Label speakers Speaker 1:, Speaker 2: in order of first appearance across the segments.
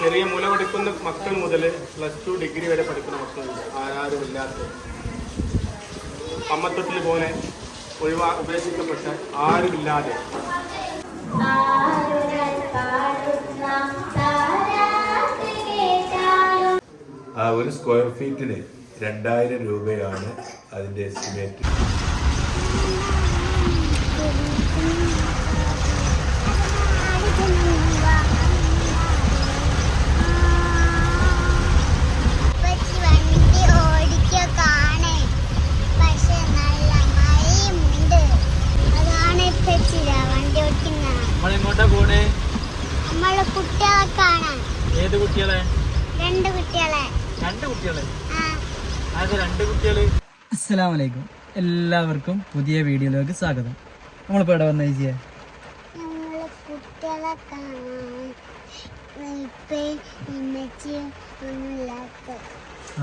Speaker 1: ചെറിയ മുല പഠിക്കുന്ന മക്കൾ മുതൽ പ്ലസ് ടു ഡിഗ്രി വരെ പഠിക്കുന്ന മക്കളുണ്ട്. ആരാരും ഇല്ലാത്ത. അമ്മത്തൊട്ടിൽ പോലെ ഒഴിവാ ഉപേക്ഷിക്കപ്പെട്ട ആരുമില്ലാതെ
Speaker 2: ഒരു സ്ക്വയർ ഫീറ്റിന് രണ്ടായിരം രൂപയാണ് അതിന്റെ എസ്റ്റിമേറ്റ്
Speaker 3: ഉപ്പച്ചി വണ്ടി ഓടിക്കുക കാണേ പക്ഷെ നല്ല മഴയുമുണ്ട് അതാണ് ഉപ്പച്ചിര വണ്ടി ഓടിക്കുന്ന
Speaker 4: നമ്മളെങ്ങോട്ടാ പോണേ
Speaker 3: നമ്മളെ കുട്ടികളെ കാണാൻ
Speaker 4: ഏത് കുട്ടികളെ?
Speaker 3: രണ്ട് കുട്ടികളെ.
Speaker 4: രണ്ട് കുട്ടികളെ? അത് രണ്ട് കുട്ടികൾ? അസ്സലാം വലൈക്കും എല്ലാവർക്കും പുതിയ വീഡിയോയിലേക്ക് സ്വാഗതം. നമ്മളിപ്പോ ഇവിടെ വന്ന
Speaker 3: നമ്മളെ കുട്ടികളെ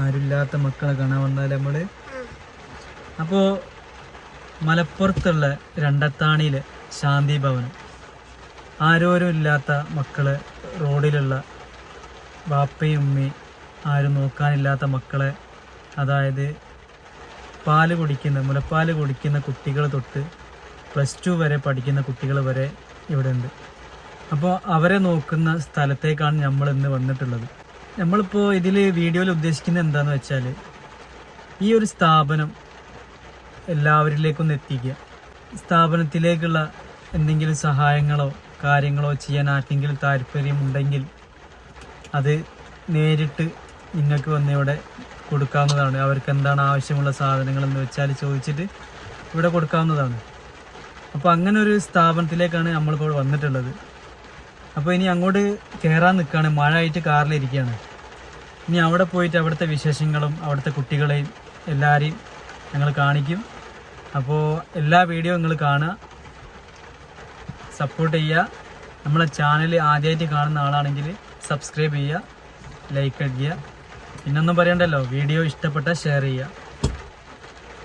Speaker 4: ആരുമില്ലാത്ത മക്കളെ കാണാൻ വന്നാൽ നമ്മൾ?
Speaker 3: അപ്പോ
Speaker 4: അപ്പോൾ മലപ്പുറത്തുള്ള രണ്ടത്താണിയിലെ ശാന്തി ഭവനം. ആരോരും ഇല്ലാത്ത മക്കളെ റോഡിലുള്ള ബാപ്പയും ഉമ്മയും ആരും നോക്കാനില്ലാത്ത മക്കളെ അതായത് പാൽ കുടിക്കുന്ന മുലപ്പാൽ കുടിക്കുന്ന കുട്ടികൾ തൊട്ട് പ്ലസ് ടു വരെ പഠിക്കുന്ന കുട്ടികൾ വരെ ഇവിടെ ഉണ്ട് അപ്പോൾ അവരെ നോക്കുന്ന സ്ഥലത്തേക്കാണ് നമ്മൾ ഇന്ന് വന്നിട്ടുള്ളത്. നമ്മളിപ്പോൾ ഇതിൽ വീഡിയോയിൽ ഉദ്ദേശിക്കുന്നത് എന്താണെന്ന് വെച്ചാൽ ഈ ഒരു സ്ഥാപനം എല്ലാവരിലേക്കൊന്ന് എത്തിക്കുക. സ്ഥാപനത്തിലേക്കുള്ള എന്തെങ്കിലും സഹായങ്ങളോ കാര്യങ്ങളോ ചെയ്യാൻ ആർക്കെങ്കിലും താല്പര്യമുണ്ടെങ്കിൽ അത് നേരിട്ട് നിങ്ങൾക്ക് വന്ന് ഇവിടെ കൊടുക്കാവുന്നതാണ്. അവർക്ക് എന്താണ് ആവശ്യമുള്ള സാധനങ്ങൾ എന്ന് വെച്ചാൽ ചോദിച്ചിട്ട് ഇവിടെ കൊടുക്കാവുന്നതാണ്. അപ്പോൾ അങ്ങനെ ഒരു സ്ഥാപനത്തിലേക്കാണ് നമ്മളിപ്പോൾ വന്നിട്ടുള്ളത്. അപ്പോൾ ഇനി അങ്ങോട്ട് കയറാൻ നിൽക്കുകയാണ് മഴ ആയിട്ട് കാറിലിരിക്കുകയാണ് ഇനി അവിടെ പോയിട്ട് അവിടുത്തെ വിശേഷങ്ങളും അവിടുത്തെ കുട്ടികളെയും എല്ലാവരെയും ഞങ്ങൾ കാണിക്കും. അപ്പോൾ എല്ലാ വീഡിയോ നിങ്ങൾ കാണുക. സപ്പോർട്ട് ചെയ്യുക. നമ്മളെ ചാനൽ ആദ്യമായിട്ട് കാണുന്ന ആളാണെങ്കിൽ സബ്സ്ക്രൈബ് ചെയ്യുക ലൈക്ക് അടിക്കുക. പിന്നൊന്നും പറയണ്ടല്ലോ വീഡിയോ ഇഷ്ടപ്പെട്ട ഷെയർ ചെയ്യുക.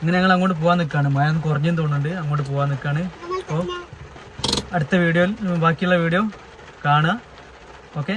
Speaker 4: ഇങ്ങനെ ഞങ്ങൾ അങ്ങോട്ട് പോകാൻ നിൽക്കുകയാണ് മഴ കുറഞ്ഞെന്ന് തോന്നുന്നുണ്ട്. അങ്ങോട്ട് പോകാൻ നിൽക്കുകയാണ് അപ്പോൾ അടുത്ത വീഡിയോയിൽ ബാക്കിയുള്ള വീഡിയോ കാണുക. ഓക്കെ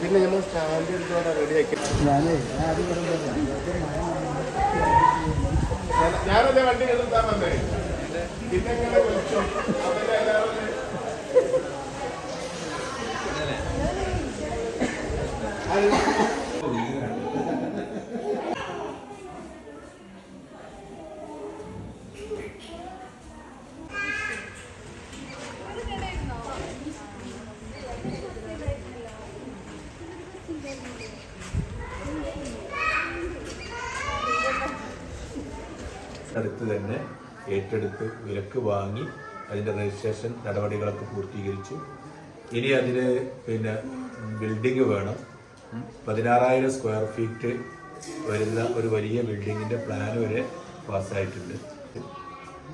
Speaker 1: പിന്നെ നമ്മൾ സ്റ്റാൻഡ് എടുത്തോടെ റെഡി ആക്കി ഞാനല്ലേ വണ്ടി എടുത്താൽ വന്നേ പിന്നെ ഇങ്ങനെ വിളിച്ചോ അവരുടെ എല്ലാവരും
Speaker 2: അടുത്ത് തന്നെ ഏറ്റെടുത്ത് വിലക്ക് വാങ്ങി അതിന്റെ രജിസ്ട്രേഷൻ നടപടികളൊക്കെ പൂർത്തീകരിച്ചു. ഇനി അതിന് പിന്നെ ബിൽഡിംഗ് വേണം. പതിനാറായിരം സ്ക്വയർ ഫീറ്റ് വരുന്ന ഒരു വലിയ ബിൽഡിങ്ങിന്റെ പ്ലാൻ വരെ പാസ്സായിട്ടുണ്ട്.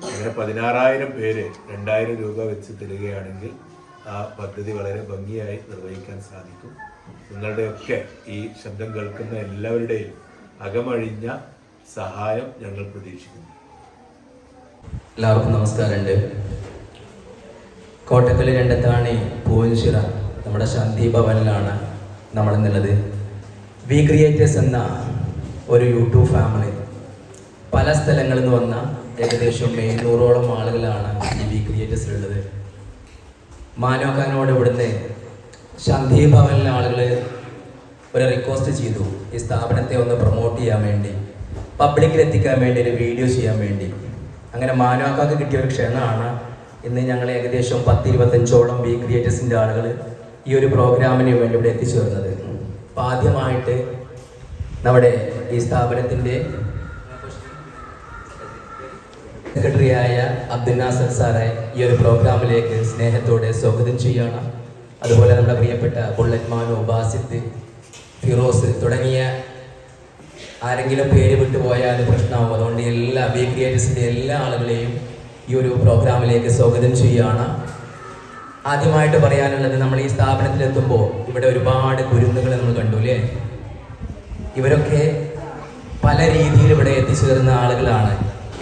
Speaker 2: അങ്ങനെ പതിനാറായിരം പേര് രണ്ടായിരം രൂപ വെച്ച് തരികയാണെങ്കിൽ ആ പദ്ധതി വളരെ ഭംഗിയായി നിർവഹിക്കാൻ സാധിക്കും. നിങ്ങളുടെയൊക്കെ ഈ ശബ്ദം കേൾക്കുന്ന എല്ലാവരുടെയും അകമഴിഞ്ഞ സഹായം ഞങ്ങൾ പ്രതീക്ഷിക്കുന്നു.
Speaker 5: എല്ലാവർക്കും നമസ്കാരമുണ്ട്. കോട്ടക്കൽ രണ്ടത്താണി പൂവൻശിറ നമ്മുടെ ശാന്തി ഭവനിലാണ് നമ്മൾ എന്നുള്ളത് വി ക്രിയേറ്റേഴ്സ് എന്ന ഒരു യൂട്യൂബ് ഫാമിലി. പല സ്ഥലങ്ങളിൽ നിന്ന് വന്ന ഏകദേശം എഴുന്നൂറോളം ആളുകളാണ് ഈ വി ക്രിയേറ്റേഴ്സിലുള്ളത് മാനോക്കാനോട് ഇവിടുന്ന് ശാന്തി ഭവനിലെ ആളുകൾ ഒരു റിക്വസ്റ്റ് ചെയ്തു. ഈ സ്ഥാപനത്തെ ഒന്ന് പ്രൊമോട്ട് ചെയ്യാൻ വേണ്ടി പബ്ലിക്കിൽ എത്തിക്കാൻ വേണ്ടി ഒരു വീഡിയോ ചെയ്യാൻ വേണ്ടി. അങ്ങനെ മാനവാക്കാക്ക് കിട്ടിയ ഒരു ക്ഷണമാണ് ഇന്ന് ഞങ്ങൾ ഏകദേശം പത്ത് ഇരുപത്തഞ്ചോളം വി ക്രിയേറ്റേഴ്സിന്റെ ആളുകൾ ഈ ഒരു പ്രോഗ്രാമിന് വേണ്ടി ഇവിടെ എത്തിച്ചേർന്നത്. അപ്പോൾ ആദ്യമായിട്ട് നമ്മുടെ ഈ സ്ഥാപനത്തിന്റെ സെക്രട്ടറിയായ അബ്ദുൽ നാസർ സാറെ ഈ ഒരു പ്രോഗ്രാമിലേക്ക് സ്നേഹത്തോടെ സ്വാഗതം ചെയ്യണം അതുപോലെ നമ്മുടെ പ്രിയപ്പെട്ട ബുള്ളറ്റ് മാനു ബാസിദ് ഫിറോസ് തുടങ്ങിയ ആരെങ്കിലും പേര് വിട്ടുപോയാൽ പ്രശ്നമാവും അതുകൊണ്ട് എല്ലാ ബി ക്രിയേറ്റേഴ്സിന്റെ എല്ലാ ആളുകളെയും ഈ ഒരു പ്രോഗ്രാമിലേക്ക് സ്വാഗതം ചെയ്യുകയാണ്. ആദ്യമായിട്ട് പറയാനുള്ളത് നമ്മൾ ഈ സ്ഥാപനത്തിലെത്തുമ്പോൾ ഇവിടെ ഒരുപാട് കുരുന്നുകൾ നമ്മൾ കണ്ടു അല്ലേ? ഇവരൊക്കെ പല രീതിയിൽ ഇവിടെ എത്തിച്ചേർന്ന ആളുകളാണ്.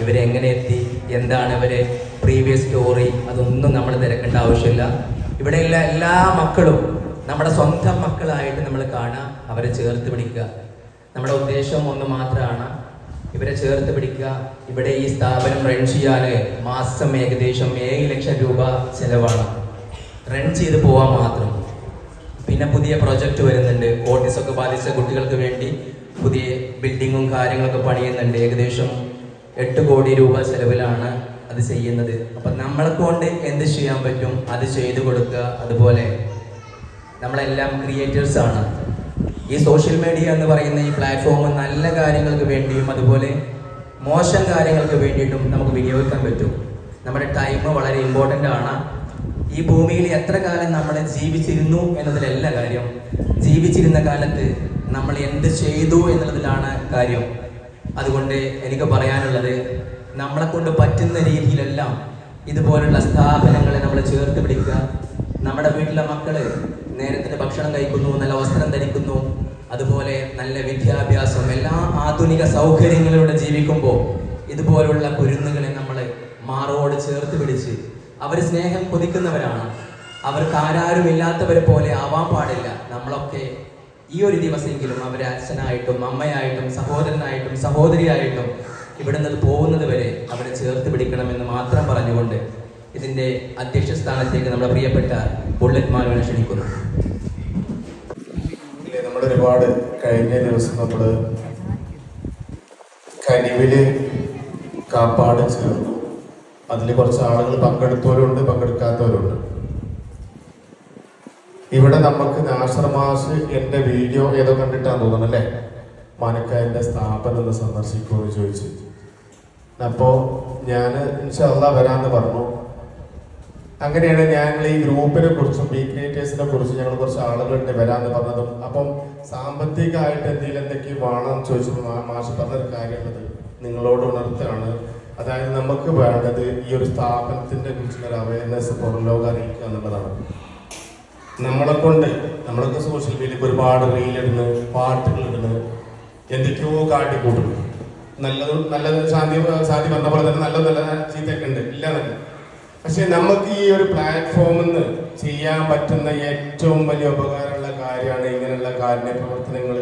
Speaker 5: ഇവരെങ്ങനെ എത്തി? എന്താണ് ഇവരെ പ്രീവിയസ് സ്റ്റോറി അതൊന്നും നമ്മൾ തിരക്കേണ്ട ആവശ്യമില്ല. ഇവിടെയുള്ള എല്ലാ മക്കളും നമ്മുടെ സ്വന്തം മക്കളായിട്ട് നമ്മൾ കാണുക അവരെ ചേർത്ത് പിടിക്കുക. നമ്മുടെ ഉദ്ദേശം ഒന്ന് മാത്രമാണ് ഇവരെ ചേർത്ത് പിടിക്കുക. ഇവിടെ ഈ സ്ഥാപനം റൺ ചെയ്യാൻ മാസം ഏകദേശം ഏഴ് ലക്ഷം രൂപ ചെലവാണ്. റൺ ചെയ്ത് പോവാൻ മാത്രം. പിന്നെ പുതിയ പ്രൊജക്റ്റ് വരുന്നുണ്ട്. ഓട്ടിസൊക്കെ ബാധിച്ച കുട്ടികൾക്ക് വേണ്ടി പുതിയ ബിൽഡിങ്ങും കാര്യങ്ങളൊക്കെ പണിയുന്നുണ്ട്. ഏകദേശം എട്ട് കോടി രൂപ ചെലവിലാണ് അത് ചെയ്യുന്നത്. അപ്പം നമ്മളെ കൊണ്ട് എന്ത് ചെയ്യാൻ പറ്റും? അത് ചെയ്തു കൊടുക്കുക. അതുപോലെ നമ്മളെല്ലാം ക്രിയേറ്റേഴ്സ് ആണ്. ഈ സോഷ്യൽ മീഡിയ എന്ന് പറയുന്ന ഈ പ്ലാറ്റ്ഫോം നല്ല കാര്യങ്ങൾക്ക് വേണ്ടിയും അതുപോലെ മോശം കാര്യങ്ങൾക്ക് വേണ്ടിയിട്ടും നമുക്ക് വിനിയോഗിക്കാൻ പറ്റും. നമ്മുടെ ടൈം വളരെ ഇമ്പോർട്ടന്റ് ആണ്. ഈ ഭൂമിയിൽ എത്ര കാലം നമ്മൾ ജീവിച്ചിരുന്നു എന്നതിലല്ല കാര്യം. ജീവിച്ചിരുന്ന കാലത്ത് നമ്മൾ എന്ത് ചെയ്തു എന്നുള്ളതിലാണ് കാര്യം. അതുകൊണ്ട് എനിക്ക് പറയാനുള്ളത് നമ്മളെ കൊണ്ട് പറ്റുന്ന രീതിയിലെല്ലാം ഇതുപോലുള്ള സ്ഥാപനങ്ങളെ നമ്മൾ ചേർത്ത് പിടിക്കുക. നമ്മുടെ വീട്ടിലെ മക്കൾ നേരത്തിന് ഭക്ഷണം കഴിക്കുന്നു നല്ല വസ്ത്രം ധരിക്കുന്നു അതുപോലെ നല്ല വിദ്യാഭ്യാസം എല്ലാ ആധുനിക സൗകര്യങ്ങളിലൂടെ ജീവിക്കുമ്പോൾ ഇതുപോലുള്ള കുരുന്നുകളെ നമ്മൾ മാറോട് ചേർത്ത് പിടിച്ച് അവർ സ്നേഹം കൊതിക്കുന്നവരാണ്. അവർക്ക് ആരാരുമില്ലാത്തവരെ പോലെ ആവാൻ പാടില്ല. നമ്മളൊക്കെ ഈ ഒരു ദിവസമെങ്കിലും അവരെ അച്ഛനായിട്ടും അമ്മയായിട്ടും സഹോദരനായിട്ടും സഹോദരിയായിട്ടും ഇവിടെ നിന്ന് പോകുന്നത് വരെ അവരെ ചേർത്ത് പിടിക്കണമെന്ന് മാത്രം ഇതിന്റെ അധ്യക്ഷ സ്ഥാനത്തേക്ക് നമ്മുടെ പ്രിയപ്പെട്ട ബുള്ളറ്റ് മാനുവിനെ ക്ഷണിക്കുന്നു.
Speaker 1: നമ്മളൊരുപാട് കഴിഞ്ഞ ദിവസം നമ്മൾ കനിവിൽ കാപ്പാട് ചേർന്നു. അതിൽ കുറച്ച് ആളുകൾ പങ്കെടുത്തവരുണ്ട് പങ്കെടുക്കാത്തവരുണ്ട്. ഇവിടെ നമുക്ക് നാസർ എന്റെ വീഡിയോ ഏതോ കണ്ടിട്ടാന്ന് തോന്നുന്നു അല്ലേ? മാനക്കായന്റെ സ്ഥാപനം ഒന്ന് സന്ദർശിക്കുമെന്ന് ചോദിച്ചു. അപ്പോ ഞാൻ ഇൻഷല്ല വരാന്ന് പറഞ്ഞു. അങ്ങനെയാണ് ഞങ്ങൾ ഈ ഗ്രൂപ്പിനെ കുറിച്ചും ബി ക്രിയേറ്റേഴ്സിനെ കുറിച്ചും ഞങ്ങൾ കുറച്ച് ആളുകളുണ്ട് വരാന്ന് പറഞ്ഞതും. അപ്പം സാമ്പത്തികമായിട്ട് എന്തെങ്കിലും എന്തൊക്കെയും വേണം ചോദിച്ചപ്പോൾ മാഷ് പറഞ്ഞൊരു കാര്യമുള്ളത് നിങ്ങളോട് ഉണർത്തുകയാണ്. അതായത് നമുക്ക് വേണ്ടത് ഈ ഒരു സ്ഥാപനത്തിന്റെ കുറിച്ചുള്ള അവയർനെസ് പുറം ലോകം അറിയിക്കുക എന്നുള്ളതാണ്. നമ്മളെ കൊണ്ട് നമ്മളൊക്കെ സോഷ്യൽ മീഡിയയിൽ ഒരുപാട് റീലിടുന്നു പാട്ടുകൾ ഇടുന്നു എന്തൊക്കെയോ കാട്ടിക്കൂട്ടുന്നു. നല്ലതും നല്ലത് ശാന്തി ശാന്തി പറഞ്ഞ പോലെ തന്നെ നല്ലത് നല്ല ചീത്തയൊക്കെ ഉണ്ട്. ഇല്ല പക്ഷെ നമുക്ക് ഈ ഒരു പ്ലാറ്റ്ഫോമിൽ നിന്ന് ചെയ്യാൻ പറ്റുന്ന ഏറ്റവും വലിയ ഉപകാരമുള്ള കാര്യമാണ് ഇങ്ങനെയുള്ള കാരുണ്യ പ്രവർത്തനങ്ങൾ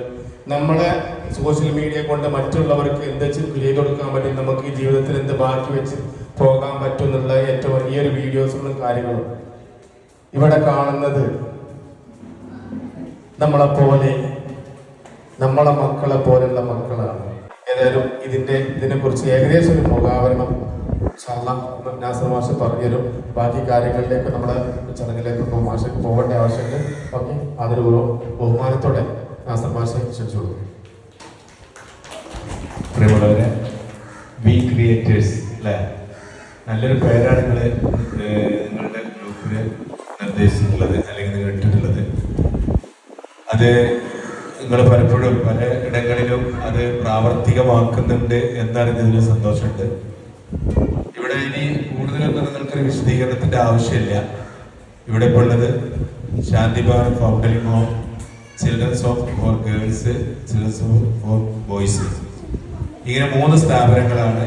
Speaker 1: നമ്മളെ സോഷ്യൽ മീഡിയ കൊണ്ട് മറ്റുള്ളവർക്ക് എന്ത് ചെയ്തു കൊടുക്കാൻ പറ്റും? നമുക്ക് ഈ ജീവിതത്തിൽ എന്ത് ബാക്കി വെച്ച് പോകാൻ പറ്റും എന്നുള്ള ഏറ്റവും ഒരു വീഡിയോസുകളും കാര്യങ്ങളും. ഇവിടെ കാണുന്നത് നമ്മളെ പോലെ നമ്മളെ മക്കളെ പോലെയുള്ള മക്കളാണ്. ഏതായാലും ഇതിന്റെ ഇതിനെ കുറിച്ച് ഏകദേശം ഒരു മുഖാവരണം നാസർ മാഷ് പറഞ്ഞുതരും ബാക്കി കാര്യങ്ങളിലേക്ക് നമ്മുടെ ചടങ്ങിലേക്ക് മാഷ് പോകേണ്ട ആവശ്യമില്ല. ഓക്കെ അതൊരു ബഹുമാനത്തോടെ നാസർ മാഷെ ക്ഷണിച്ചോളൂ
Speaker 2: പ്രിയമുള്ളവരെ വി ക്രിയേറ്റേഴ്സ് അല്ലേ നല്ലൊരു പേരാണ് നിങ്ങൾ നിങ്ങളുടെ ഗ്രൂപ്പിൽ നിർദ്ദേശിച്ചിട്ടുള്ളത് അല്ലെങ്കിൽ നിങ്ങൾ ഇട്ടിട്ടുള്ളത്. അത് നിങ്ങൾ പലപ്പോഴും പല ഇടങ്ങളിലും അത് പ്രാവർത്തികമാക്കുന്നുണ്ട് എന്നറിഞ്ഞതിന് സന്തോഷമുണ്ട്. ഇവിടെ ഇനി കൂടുതലൊന്നും നിങ്ങൾക്കൊരു വിശദീകരണത്തിന്റെ ആവശ്യമില്ല. ഇവിടെ ഉള്ളത് Bhavan foundling home children's of for girls children's of for boys. ഇങ്ങനെ മൂന്ന് സ്ഥാപനങ്ങളാണ്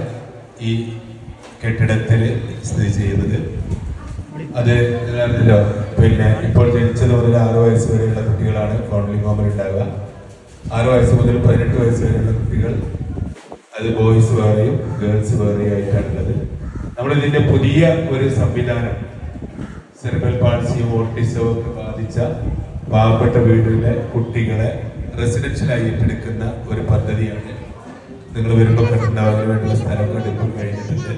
Speaker 2: ഈ കെട്ടിടത്തിൽ സ്ഥിതി ചെയ്യുന്നത്. അത് അറിഞ്ഞല്ലോ പിന്നെ ഇപ്പോൾ ജനിച്ചത് മുതൽ ആറ് വയസ്സ് വരെയുള്ള കുട്ടികളാണ് ഫൗണ്ടലിംഗ് ഹോമിൽ ഉണ്ടാവുക. ആറ് വയസ്സ് മുതൽ പതിനെട്ട് വയസ്സ് വരെയുള്ള കുട്ടികൾ അത് ബോയ്സ് വേറെയും ഗേൾസ് വേറെയും ആയിട്ടാണുള്ളത് നമ്മൾ ഇതിന്റെ പുതിയ ഒരു സംവിധാനം സെർബൽ പാൾസിയും ഓട്ടിസവും ഒക്കെ ബാധിച്ച പാവപ്പെട്ട വീടുകളിലെ കുട്ടികളെ റെസിഡൻഷ്യലായി ഏറ്റെടുക്കുന്ന ഒരു പദ്ധതിയാണ്. നിങ്ങൾ വരുമ്പോൾ കണ്ടുണ്ടാവും അതിന് വേണ്ടിയുള്ള സ്ഥലം എടുക്കാൻ കഴിഞ്ഞിട്ടുണ്ട്.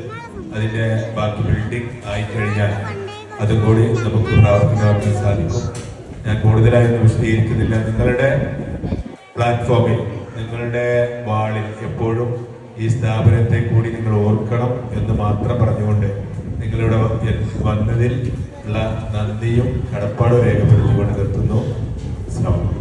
Speaker 2: അതിന്റെ ബാക്കി ബിൽഡിംഗ് ആയി കഴിഞ്ഞാൽ അതും കൂടി നമുക്ക് പ്രാവർത്തികമാക്കാൻ സാധിക്കും. ഞാൻ കൂടുതലായൊന്നും വിശദീകരിക്കുന്നില്ല. നിങ്ങളുടെ പ്ലാറ്റ്ഫോമിൽ നിങ്ങളുടെ വാളിൽ എപ്പോഴും
Speaker 6: ഈ സ്ഥാപനത്തെ കൂടി നിങ്ങൾ ഓർക്കണം എന്ന് മാത്രം പറഞ്ഞുകൊണ്ട് നിങ്ങളിവിടെ വന്നതിൽ ഉള്ള നന്ദിയും കടപ്പാടും രേഖപ്പെടുത്തിക്കൊണ്ട് നിർത്തുന്നു. അസ്സലാമു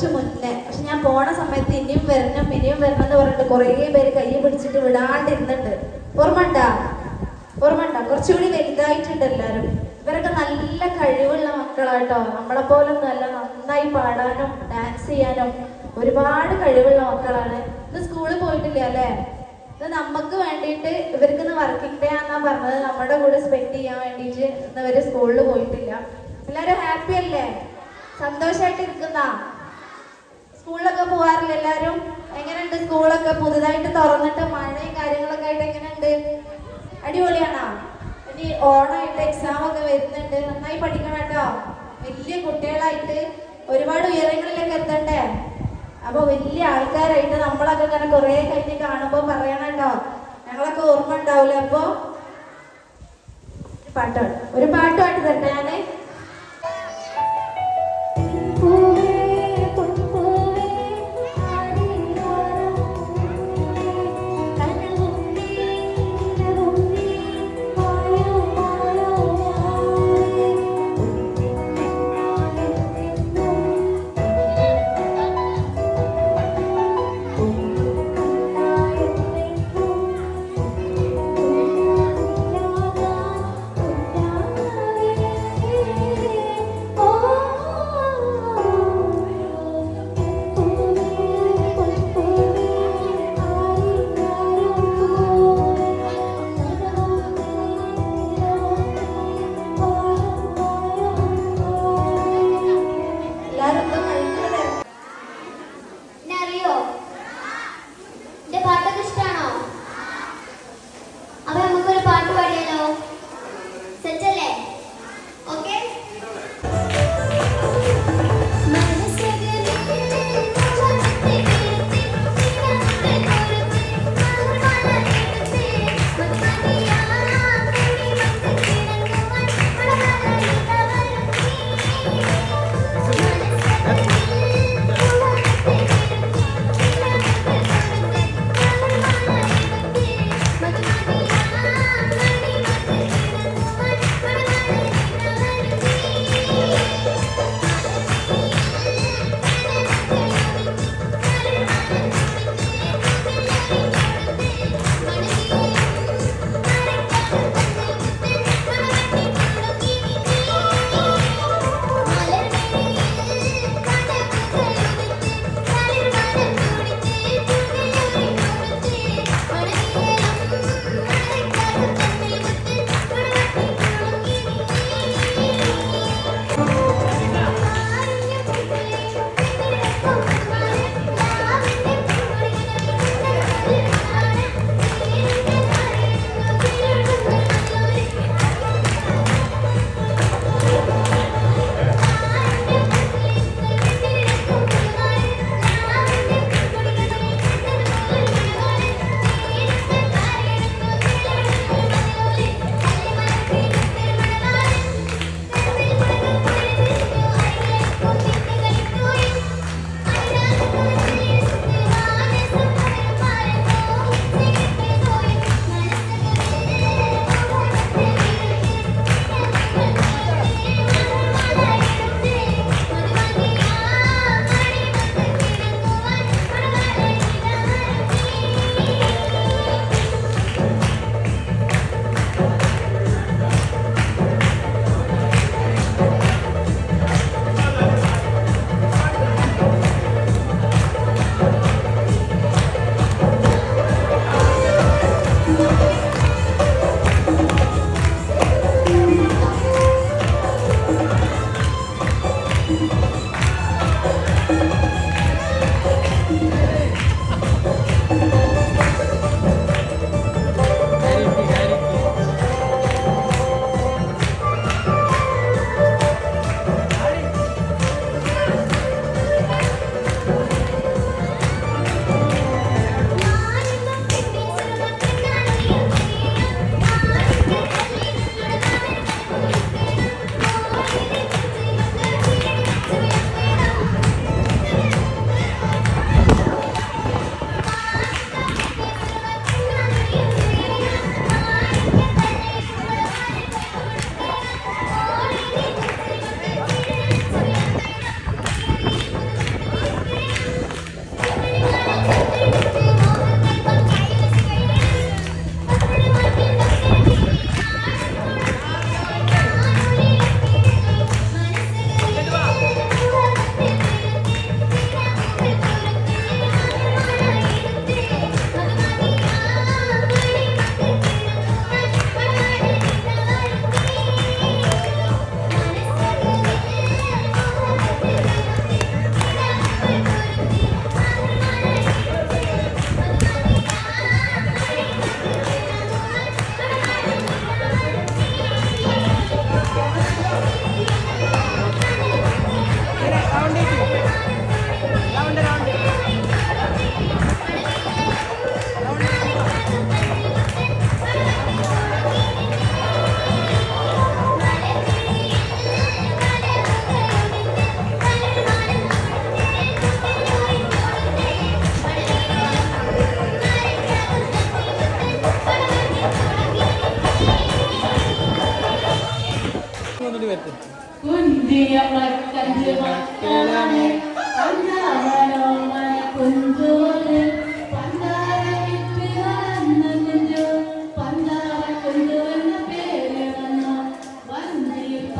Speaker 7: കുറച്ച് മുന്നേ. പക്ഷെ ഞാൻ പോണ സമയത്ത് ഇനിയും വരണം ഇനിയും വരണം എന്ന് പറഞ്ഞിട്ട് കുറേ പേര് കൈ പിടിച്ചിട്ട് വിടാണ്ടിരുന്നുണ്ട് ഓർമ്മണ്ടാ ഓർമ്മണ്ട കുറച്ചുകൂടി വലുതായിട്ടുണ്ട് എല്ലാവരും. ഇവരൊക്കെ നല്ല കഴിവുള്ള മക്കളാട്ടോ. നമ്മളെ പോലെ നല്ല നന്നായി പാടാനും ഡാൻസ് ചെയ്യാനും ഒരുപാട് കഴിവുള്ള മക്കളാണ്. ഇന്ന് സ്കൂളിൽ പോയിട്ടില്ല അല്ലേ? ഇത് നമുക്ക് വേണ്ടിയിട്ട് ഇവർക്ക് ഇന്ന് വർക്കിംഗ് ഡേ ആണെന്നാ പറഞ്ഞത്. നമ്മുടെ കൂടെ സ്പെൻഡ് ചെയ്യാൻ വേണ്ടിയിട്ട് ഇന്ന് ഇവർ സ്കൂളിൽ പോയിട്ടില്ല. എല്ലാരും ഹാപ്പി അല്ലേ? സന്തോഷായിട്ട് ഇരിക്കുന്ന സ്കൂളിലൊക്കെ പോവാറില്ല എല്ലാരും? എങ്ങനെയുണ്ട് സ്കൂളൊക്കെ? പുതുതായിട്ട് തുറന്നിട്ട് മഴയും കാര്യങ്ങളൊക്കെ ആയിട്ട് എങ്ങനെയുണ്ട്? അടിപൊളിയാണോ? ഇനി ഓണായിട്ട് എക്സാം ഒക്കെ വരുന്നുണ്ട്. നന്നായി പഠിക്കണം കേട്ടോ. വലിയ കുട്ടികളായിട്ട് ഒരുപാട് ഉയരങ്ങളിലൊക്കെ എത്തണ്ടേ? അപ്പൊ വലിയ ആൾക്കാരായിട്ട് നമ്മളൊക്കെ ഇങ്ങനെ കുറെ കഴിഞ്ഞ് കാണുമ്പോ പറയണം കേട്ടോ. ഞങ്ങളൊക്കെ ഓർമ്മ ഉണ്ടാവില്ല അപ്പൊ? ഒരു പാട്ടാണ് ഒരു പാട്ടുമായിട്ട് പാട്ട് തരട്ടെ
Speaker 8: ഞാൻ?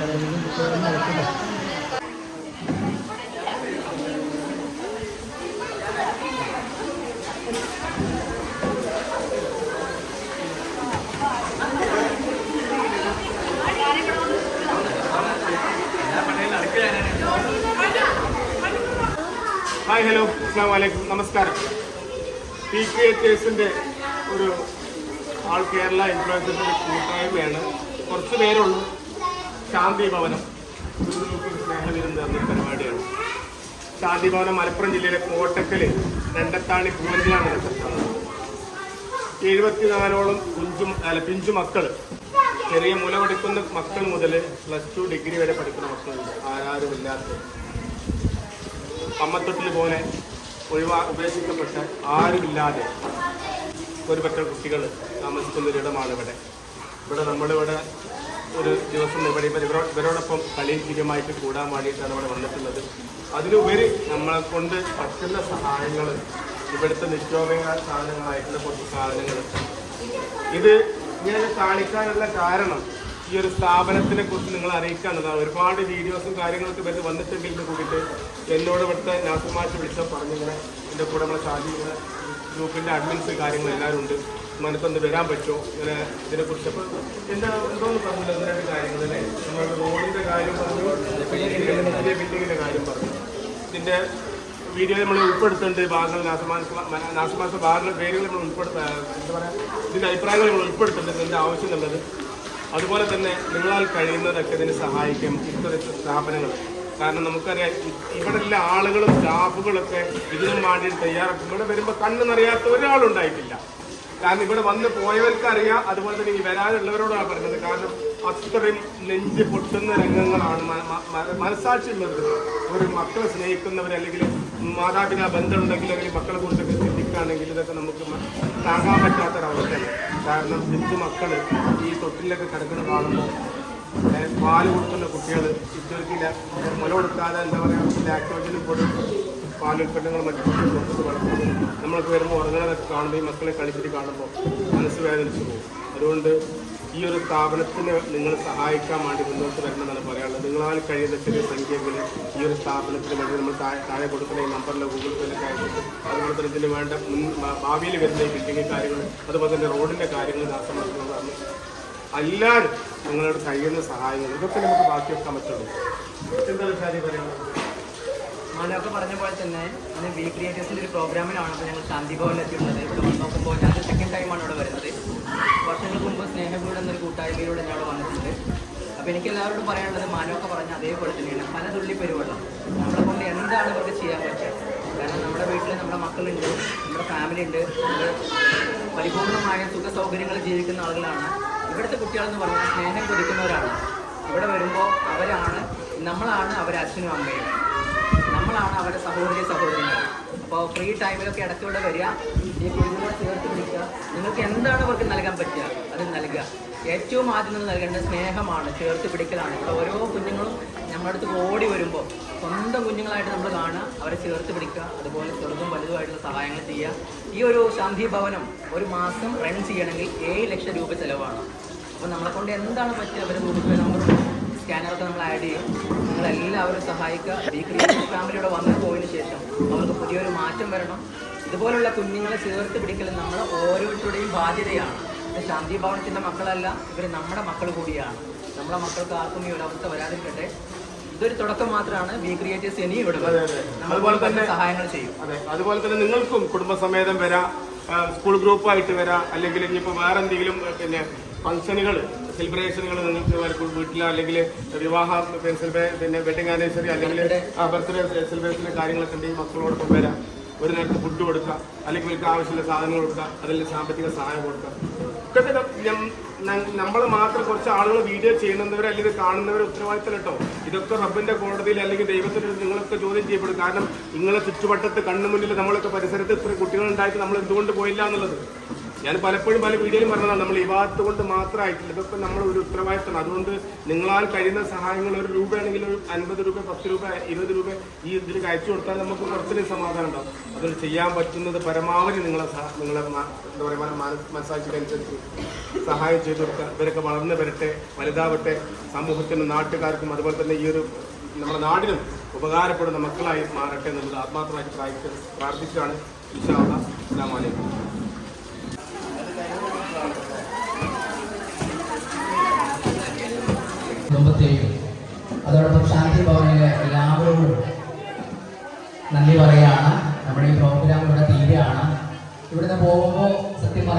Speaker 1: Hi hello. അസ്സാം വലൈക്കും നമസ്കാരം. പി കെ കേസിന്റെ ഒരു ആൾ കേരള ഇൻഫ്ലുവൻസിന്റെ കൂട്ടായ്മയാണ്. കുറച്ച് പേരുള്ളൂ. ശാന്തി ഭവനം സ്നേഹവിരുന്ന് എന്നൊരു പരിപാടിയാണ്. ശാന്തി ഭവനം മലപ്പുറം ജില്ലയിലെ കോട്ടക്കൽ രണ്ടത്താണി പൂവഞ്ചിലാണ് എഴുപത്തിനാലോളം കുഞ്ചു അല്ല പിഞ്ചു മക്കൾ ചെറിയ മുല പഠിക്കുന്ന മക്കൾ മുതൽ പ്ലസ് ടു ഡിഗ്രി വരെ പഠിക്കുന്ന മക്കളുണ്ട്. ആരാരുമില്ലാത്ത അമ്മത്തൊട്ടിൽ പോലെ ഒഴിവാ ഉപേക്ഷിക്കപ്പെട്ട ആരുമില്ലാതെ ഒരുപറ്റ കുട്ടികൾ താമസിക്കുന്ന ഒരിടമാണ് ഇവിടെ. ഇവിടെ നമ്മളിവിടെ ഒരു ദിവസം ഇവിടെ ഇവർ ഇവരോ ഇവരോടൊപ്പം കളിയും ചിരിയുമായിട്ട് കൂടാൻ വേണ്ടിയിട്ടാണ് ഇവിടെ വന്നിട്ടുള്ളത്. അതിലുപരി നമ്മളെ കൊണ്ട് പറ്റുന്ന സഹായങ്ങൾ ഇവിടുത്തെ നിത്യോപയോഗ സാധനങ്ങളായിട്ടുള്ള കുറച്ച് സാധനങ്ങൾ ഇത് ഇങ്ങനെ കാണിക്കാനുള്ള കാരണം ഈ ഒരു സ്ഥാപനത്തിനെ കുറിച്ച് നിങ്ങൾ അറിയിക്കാനുള്ളതാണ് ഒരുപാട് വീഡിയോസും കാര്യങ്ങളൊക്കെ ഇവർ വന്നിട്ടുണ്ടെങ്കിൽ കൂടിയിട്ട്. എന്നോട് ഇവിടുത്തെ നാസുമാറ്റി വിളിച്ചാൽ പറഞ്ഞിങ്ങനെ എന്റെ കൂടെ നമ്മളെ ഷാജി ഗ്രൂപ്പിന്റെ അഡ്മിൻസ് കാര്യങ്ങൾ എല്ലാവരും ഉണ്ട്. മനസ്സൊന്ന് വരാൻ പറ്റുമോ? ഇങ്ങനെ ഇതിനെക്കുറിച്ച് അപ്പോൾ എന്താ എന്തോന്ന് പറഞ്ഞില്ല ഒന്ന് രണ്ട് കാര്യങ്ങൾ അല്ലേ? നമ്മൾ റോഡിന്റെ കാര്യം പറഞ്ഞു പുതിയ ബിൽഡിങ്ങിന്റെ കാര്യം പറഞ്ഞു. ഇതിന്റെ വീഡിയോ നമ്മൾ ഉൾപ്പെടുത്തുന്നുണ്ട് ഭാഗങ്ങൾ നാസമാസ ഭാഗങ്ങൾ പേരുകൾ നമ്മൾ ഉൾപ്പെടുത്ത എന്താ പറയുക ഇതിന്റെ അഭിപ്രായങ്ങൾ നമ്മൾ ഉൾപ്പെടുത്തുന്നുണ്ട് ഇതിന്റെ ആവശ്യം എന്നുള്ളത് അതുപോലെ തന്നെ നിങ്ങളാൽ കഴിയുന്നതൊക്കെ ഇതിനെ സഹായിക്കും. ഇത്തരത്തിൽ സ്ഥാപനങ്ങൾ കാരണം നമുക്കറിയാം ഇവിടെ ഇവിടെയുള്ള ആളുകളും സ്റ്റാഫുകളൊക്കെ ഇതിനും വേണ്ടി തയ്യാറാക്കും. ഇവിടെ വരുമ്പോൾ കണ്ണു നിറയാത്ത ഒരാളുണ്ടായിട്ടില്ല. കാരണം ഇവിടെ വന്ന് പോയവർക്ക് അറിയാം അതുപോലെ തന്നെ ഈ വരാനുള്ളവരോടാണ് പറഞ്ഞത്. കാരണം അത്രയും നെഞ്ച് പൊട്ടുന്ന രംഗങ്ങളാണ് മ- മ- മ- മനസ്സാക്ഷിയുള്ളത് ഒരു മക്കളെ സ്നേഹിക്കുന്നവർ അല്ലെങ്കിൽ മാതാപിതാ ബന്ധമുണ്ടെങ്കിൽ അല്ലെങ്കിൽ മക്കളെ കുറിച്ചൊക്കെ ചിന്തിക്കുകയാണെങ്കിൽ ഇതൊക്കെ നമുക്ക് താങ്ങാൻ പറ്റാത്തൊരവസ്ഥയാണ്. കാരണം ഹിന്ദു മക്കൾ ഈ തൊട്ടിലൊക്കെ കിടക്കുന്ന കാണുമ്പോൾ പാൽ കൊടുക്കുന്ന കുട്ടികൾ ഇത്തരത്തിൽ മുല കൊടുക്കാതെ എന്താ പറയുക ലാക്ടോജനും പാൽ പാലുൽപ്പന്നങ്ങൾ മറ്റു കൊടുത്ത് വളർത്തുന്നത്. നമ്മളൊക്കെ വരുമ്പോൾ ഉറങ്ങുന്നതൊക്കെ കാണുമ്പോൾ ഈ മക്കളെ കളിച്ചിട്ട് കാണുമ്പോൾ മനസ്സ് വേദനിച്ചു പോകും. അതുകൊണ്ട് ഈ ഒരു സ്ഥാപനത്തിന് നിങ്ങൾ സഹായിക്കാൻ വേണ്ടി മുന്നോട്ട് വരണമെന്നാണ് പറയാനുള്ളത്. നിങ്ങളാൽ കഴിയുന്ന ചെറിയ സംഖ്യകൾ ഈ ഒരു സ്ഥാപനത്തിന് വേണ്ടി നമ്മൾ താഴെ കൊടുക്കുന്ന ഈ നമ്പറിലെ ഗൂഗിൾ പേയിലൊക്കെ അയച്ചിട്ട് അതുപോലെ തന്നെ ഇതിന് വേണ്ട മുൻ ഭാവിയിൽ വരുന്ന ഈ ബിൽഡിംഗ് കാര്യങ്ങൾ അതുപോലെ തന്നെ റോഡിന്റെ കാര്യങ്ങൾ നാശമാക്കുന്നതാണ് എല്ലാവരും നിങ്ങളോട് കഴിയുന്ന സഹായങ്ങൾ ഇതൊക്കെ നമുക്ക് ബാക്കി വെക്കാൻ പറ്റുള്ളൂ. എന്താണ് ഷാരി പറയുന്നത്?
Speaker 5: മാനൊക്കെ പറഞ്ഞ പോലെ തന്നെ ഇന്ന് വി ക്രിയേറ്റേഴ്സിന്റെ ഒരു പ്രോഗ്രാമിലാണ് അപ്പോൾ ഞങ്ങൾ ശാന്തി ഭവനിൽ എത്തിയിട്ടുള്ളത് ഇവിടെ വന്ന് നോക്കുമ്പോൾ ഞാൻ സെക്കൻഡ് ടൈമാണ് ഇവിടെ വരുന്നത്. വർഷങ്ങൾക്ക് മുമ്പ് സ്നേഹവീട് എന്നൊരു കൂട്ടായ്മയിലൂടെ ഞാൻ ഇവിടെ വന്നിട്ടുണ്ട്. അപ്പോൾ എനിക്ക് എല്ലാവരോടും പറയാനുള്ളത് മാനൊക്കെ പറഞ്ഞ അതേപോലെ തന്നെയാണ്. പല തുള്ളി പെരുവെള്ളം. നമ്മളെ കൊണ്ട് എന്താണ് ഇവർക്ക് ചെയ്യാൻ പറ്റുക? കാരണം നമ്മുടെ വീട്ടിൽ നമ്മുടെ മക്കളുണ്ട് നമ്മുടെ ഫാമിലി ഉണ്ട്. നമ്മൾ പരിപൂർണമായ സുഖ സൗകര്യങ്ങൾ ജീവിക്കുന്ന ആളുകളാണ്. ഇവിടുത്തെ കുട്ടികളെന്ന് പറഞ്ഞാൽ സ്നേഹം കൊടുക്കുന്നവരാണ് ഇവിടെ വരുമ്പോൾ അവരാണ് നമ്മളാണ് അവരെ അച്ഛനും അമ്മയും. നമ്മളാണ് അവരുടെ സഹോദരി സഹോദരങ്ങൾ അപ്പോൾ ഫ്രീ ടൈമിലൊക്കെ ഇടയ്ക്കൂടെ വരിക ഈ കുഞ്ഞുങ്ങളെ ചേർത്ത് പിടിക്കുക. നിങ്ങൾക്ക് എന്താണ് അവർക്ക് നൽകാൻ പറ്റുക? അത് നൽകുക. ഏറ്റവും ആദ്യം നമ്മൾ നൽകേണ്ട സ്നേഹമാണ് ചേർത്ത് പിടിക്കലാണ്. ഇവിടെ ഓരോ കുഞ്ഞുങ്ങളും നമ്മുടെ അടുത്ത് ഓടി വരുമ്പോൾ സ്വന്തം കുഞ്ഞുങ്ങളായിട്ട് നമ്മൾ കാണുക അവരെ ചേർത്ത് പിടിക്കുക അതുപോലെ ചെറുതും വലുതുമായിട്ടുള്ള സഹായങ്ങൾ ചെയ്യുക. ഈ ഒരു ശാന്തി ഭവനം ഒരു മാസം റൺ ചെയ്യണമെങ്കിൽ ഏഴ് ലക്ഷം രൂപ ചിലവാണ്. അപ്പോൾ നമ്മളെ കൊണ്ട് എന്താണ് പറ്റുക അവരെ ഗൂഗിൾ പേ നമ്പർ സ്കാനറൊക്കെ നമ്മൾ ആഡ് ചെയ്യും. നിങ്ങളെല്ലാവരും സഹായിക്കുക. ഈ ക്രിസ്ത്യൻ ഫാമിലിയുടെ വന്നു പോയതിന് ശേഷം അവർക്ക് പുതിയൊരു മാറ്റം വരണം. ഇതുപോലുള്ള കുഞ്ഞുങ്ങളെ ചേർത്ത് പിടിക്കൽ നമ്മൾ ഓരോരുത്തരുടെയും ബാധ്യതയാണ്. ഇത് ശാന്തി ഭവനത്തിന്റെ മക്കളല്ല ഇവർ നമ്മുടെ മക്കൾ കൂടിയാണ്. നമ്മുടെ മക്കൾക്ക് ആർക്കും ഈ ഒരു അവസ്ഥ വരാതിരിക്കട്ടെ. ഇതൊരു തുടക്കം മാത്രമാണ്. ബി ക്രിയേറ്റേഴ്സ് ഇനിയും ഇവിടെ
Speaker 1: അതുപോലെ തന്നെ-
Speaker 5: സഹായങ്ങൾ ചെയ്യും.
Speaker 1: അതെ അതുപോലെ തന്നെ നിങ്ങൾക്കും കുടുംബസമേതം വരാം. സ്കൂൾ ഗ്രൂപ്പായിട്ട് വരാം. അല്ലെങ്കിൽ ഇനിയിപ്പോൾ വേറെ എന്തെങ്കിലും പിന്നെ ഫംഗ്ഷനുകൾ സെലിബ്രേഷനുകൾ നിങ്ങൾക്ക് വീട്ടിൽ അല്ലെങ്കിൽ വിവാഹ പിന്നെ പിന്നെ വെഡിങ് ആനിവേഴ്സറി അല്ലെങ്കിൽ ബർത്ത്ഡേ സെലിബ്രേഷന്റെ കാര്യങ്ങളൊക്കെ ഈ മക്കളോടൊപ്പം വരാം. ഒരു നേരത്തെ ഫുഡ് കൊടുക്കുക. അല്ലെങ്കിൽ ഇവർക്ക് ആവശ്യമുള്ള സാധനങ്ങൾ കൊടുക്കുക. അതിൽ സാമ്പത്തിക സഹായം കൊടുക്കുക. ഇതൊക്കെ നമ്മൾ മാത്രം കുറച്ച് ആളുകൾ വീഡിയോ ചെയ്യുന്നവർ അല്ലെങ്കിൽ കാണുന്നവർ ഉത്തരവാദിത്തം കേട്ടോ ഇതൊക്കെ റബ്ബിന്റെ കോടതിയിൽ അല്ലെങ്കിൽ ദൈവത്തിന്റെ നിങ്ങളൊക്കെ ചോദ്യം ചെയ്യപ്പെടും. കാരണം നിങ്ങളെ ചുറ്റുവട്ടത്ത് കണ്ണു മുന്നിൽ നമ്മളൊക്കെ പരിസരത്ത് ഇത്ര കുട്ടികൾ ഉണ്ടായിട്ട് നമ്മൾ എന്തുകൊണ്ട് പോയില്ല എന്നുള്ളത്. ഞാൻ പലപ്പോഴും പല വീഡിയോയിലും പറഞ്ഞതാണ് നമ്മൾ ഭാഗത്ത് കൊണ്ട് മാത്രമായിട്ടില്ല. ഇതൊക്കെ നമ്മൾ ഒരു ഉത്തരവാദിത്തമാണ് അതുകൊണ്ട് നിങ്ങളാൽ കഴിയുന്ന സഹായങ്ങൾ ഒരു രൂപയാണെങ്കിൽ ഒരു അൻപത് രൂപ പത്ത് രൂപ ഇരുപത് രൂപ ഈ ഇതിൽ കയച്ചു കൊടുത്താൽ നമുക്ക് കുറച്ചൊരു സമാധാനം ഉണ്ടാവും. അതൊരു ചെയ്യാൻ പറ്റുന്നത് പരമാവധി നിങ്ങളെ നിങ്ങളെ എന്താ പറയുക മന- മനസ്സാക്ഷിക്കനുസരിച്ച് സഹായം ചെയ്തു കൊടുക്കുക. ഇവരൊക്കെ വളർന്നു വരട്ടെ വലുതാവട്ടെ. സമൂഹത്തിനും നാട്ടുകാർക്കും അതുപോലെ തന്നെ ഈ ഒരു നമ്മുടെ നാടിനും ഉപകാരപ്പെടുന്ന മക്കളായി മാറട്ടെ എന്നുള്ളത് ആത്മാർത്ഥമായിട്ട് പ്രാർത്ഥി പ്രാർത്ഥിച്ചാണ് ഇൻഷാ അസ്സാം വലൈക്കും
Speaker 9: കുടുംബത്തെയും അതോടൊപ്പം ശാന്തി ഭവനിലെ എല്ലാവരോടും നന്ദി പറയുകയാണ്. നമ്മുടെ ഈ പ്രോഗ്രാം ഇവിടെ തീരുകയാണ്. ഇവിടുന്ന് പോകുമ്പോൾ സത്യം പറഞ്ഞ